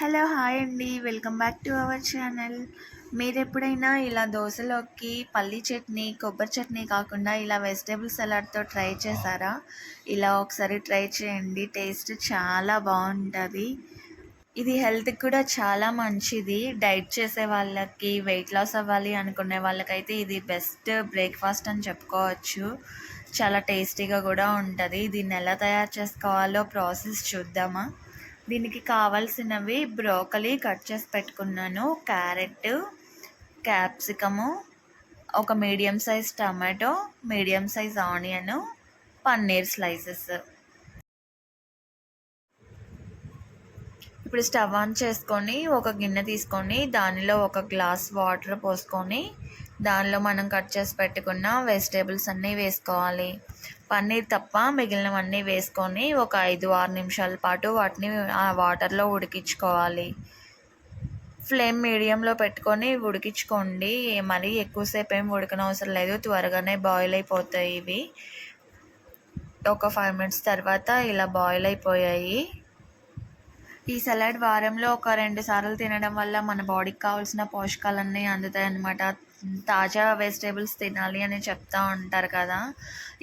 Hello hi అండి. Welcome back to our channel. మీరు ఎప్పుడైనా ఇలా దోశలోకి పల్లి చట్నీ కొబ్బరి చట్నీ కాకుండా ఇలా వెజిటేబుల్ సలాడ్తో ట్రై చేశారా? ఇలా ఒకసారి ట్రై చేయండి. టేస్ట్ చాలా బాగుంటుంది. ఇది హెల్త్కి కూడా చాలా మంచిది. డైట్ చేసే వాళ్ళకి వెయిట్ లాస్ అవ్వాలి అనుకునే వాళ్ళకైతే ఇది బెస్ట్ బ్రేక్ఫాస్ట్ అని చెప్పుకోవచ్చు. చాలా టేస్టీగా కూడా ఉంటుంది. దీన్ని ఎలా తయారు చేసుకోవాలో ప్రాసెస్ చూద్దామా? దీనికి కావాల్సినవి బ్రోకలీ కట్ చేసి పెట్టుకున్నాను. క్యారెట్ క్యాప్సికము ఒక medium size tomato medium size onion paneer slices. ఇప్పుడు స్టవ్ ఆన్ చేసుకొని ఒక గిన్నె తీసుకొని దానిలో ఒక గ్లాస్ వాటర్ పోసుకొని దానిలో మనం కట్ చేసి పెట్టుకున్న వెజిటేబుల్స్ అన్నీ వేసుకోవాలి. పన్నీర్ తప్ప మిగిలినవన్నీ వేసుకొని ఒక ఐదు ఆరు నిమిషాల పాటు వాటిని ఆ వాటర్లో ఉడికించుకోవాలి. ఫ్లేమ్ మీడియంలో పెట్టుకొని ఉడికించుకోండి. మరీ ఎక్కువసేపు ఏం ఉడకనవసరం లేదు. త్వరగానే బాయిల్ అయిపోతాయి ఇవి. ఒక ఫైవ్ మినిట్స్ తర్వాత ఇలా బాయిల్ అయిపోయాయి. ఈ సలాడ్ వారంలో ఒక రెండు సార్లు తినడం వల్ల మన బాడీకి కావాల్సిన పోషకాలన్నీ అందుతాయి అన్నమాట తాజా వెజిటేబుల్స్ తినాలి అని చెప్తూ ఉంటారు కదా.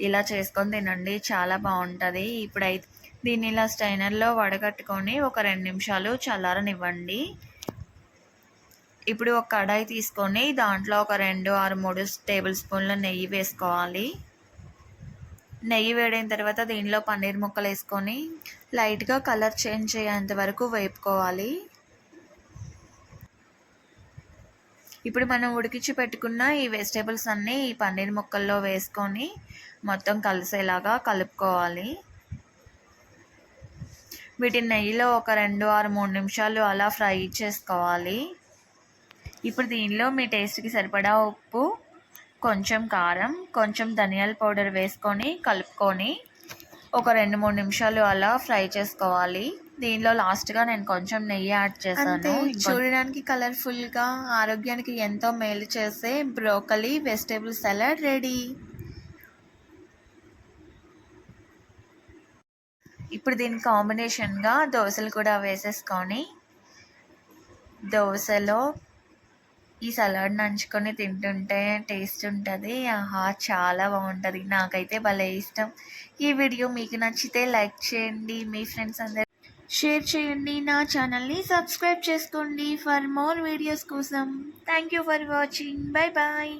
ఇలా చేసుకొని తినండి చాలా బాగుంటుంది. ఇప్పుడైతే దీన్ని ఇలా స్టైనర్లో వడగట్టుకొని ఒక రెండు నిమిషాలు చల్లారనివ్వండి. ఇప్పుడు ఒక కడాయి తీసుకొని దాంట్లో ఒక రెండు ఆరు మూడు టేబుల్ స్పూన్ల నెయ్యి వేసుకోవాలి. నెయ్యి వేడైన తర్వాత దీనిలో పన్నీర్ ముక్కలు వేసుకొని లైట్గా కలర్ చేంజ్ అయ్యేంత వరకు వేపుకోవాలి. ఇప్పుడు మనం ఉడికించి పెట్టుకున్న ఈ వెజిటేబుల్స్ అన్నీ ఈ పన్నీర్ ముక్కల్లో వేసుకొని మొత్తం కలిసేలాగా కలుపుకోవాలి. వీటిని నెయ్యిలో ఒక రెండు ఆరు మూడు నిమిషాలు అలా ఫ్రై చేసుకోవాలి. ఇప్పుడు దీనిలో మీ టేస్ట్కి సరిపడా ఉప్పు కొంచెం కారం కొంచెం ధనియాల పౌడర్ వేసుకొని కలుపుకొని ఒక రెండు మూడు నిమిషాలు అలా ఫ్రై చేసుకోవాలి. దీనిలో లాస్ట్గా నేను కొంచెం నెయ్యి యాడ్ చేశాను. చూడడానికి కలర్ఫుల్గా ఆరోగ్యానికి ఎంతో మేలు చేసే బ్రోకలీ వెజిటేబుల్ సలాడ్ రెడీ. ఇప్పుడు దీని కాంబినేషన్గా దోశలు కూడా వేసేసుకొని దోశలో ఈ సలాడ్ నంచుకొని తింటుంటే టేస్ట్ ఉంటుంది. ఆహా చాలా బాగుంటుంది. నాకైతే భలే ఇష్టం. ఈ వీడియో మీకు నచ్చితే లైక్ చేయండి. మీ ఫ్రెండ్స్ అందరు షేర్ చేయండి. నా ఛానల్ని సబ్స్క్రైబ్ చేసుకోండి. ఫర్ మోర్ వీడియోస్ కోసం. Thank you for watching. Bye bye.